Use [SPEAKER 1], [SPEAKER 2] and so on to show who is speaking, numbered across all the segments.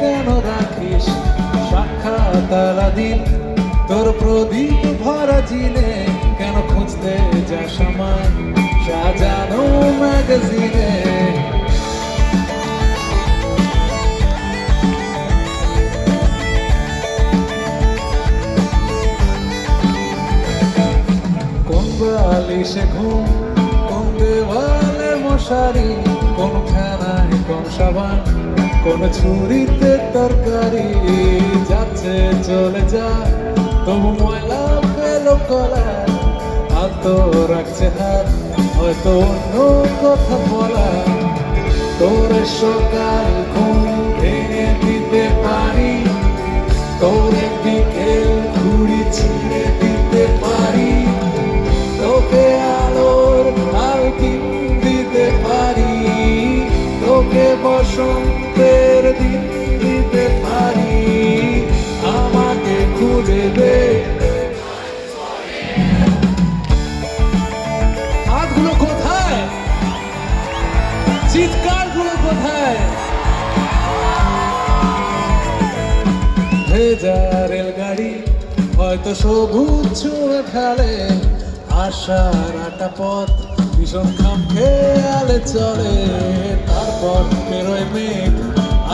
[SPEAKER 1] কেন রাখিস? সাক্ষাৎ দিন তোর প্রদীপ ভরা জিনে, কেন খুঁজতে যাস আমায়? সাজানো ম্যাগাজিনে। বালিশে ঘুম, কোন দেওয়ালে মশারি, কোন ফেনায় কোন সাবান? কোন ছুরিতে তরকারি যাচ্ছে, চলে যা তবু ময়লা পেল কলায় আর তো রাখছে হাত, হয়তো অন্য কথা বলা। তোর সকাল ঘুম বসন্তের দিন দিতে পারি, আমাকে খুঁজে দে। হাতগুলো কোথায়? চিৎকারগুলো কোথায়? ভেজা রেলগাড়ি হয়তো সবুজ ছুঁয়ে ফেলে, আশার আটা পথ ভীষণ খাম খেয়ালে চলে। বেরোয় মেঘ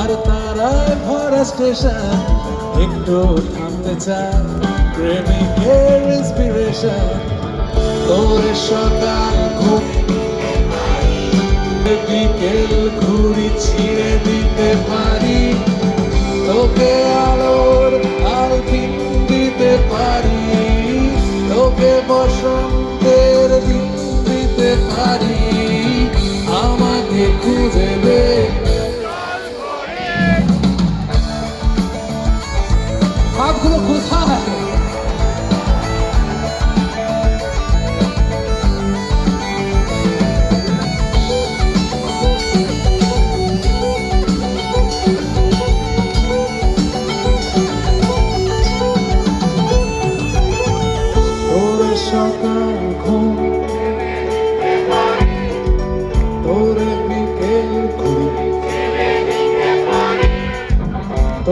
[SPEAKER 1] আর তারা ভরা স্টেশন একটু থামতে চায় প্রেমিকের ইন্সপিরেশন তোর সকাল বিকেল ঘুরি ছিঁড়ে দিতে পারি। তোকে আলোর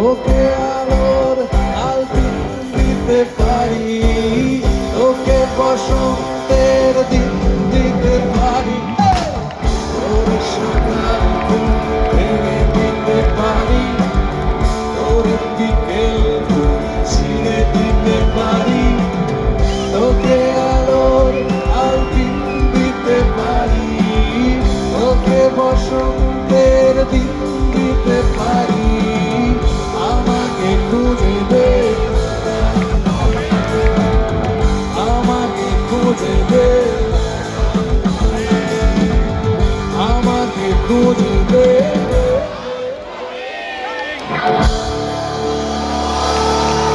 [SPEAKER 1] তোকে আলোর আলতি দিতে পারি তোকে বসন্ত tudo.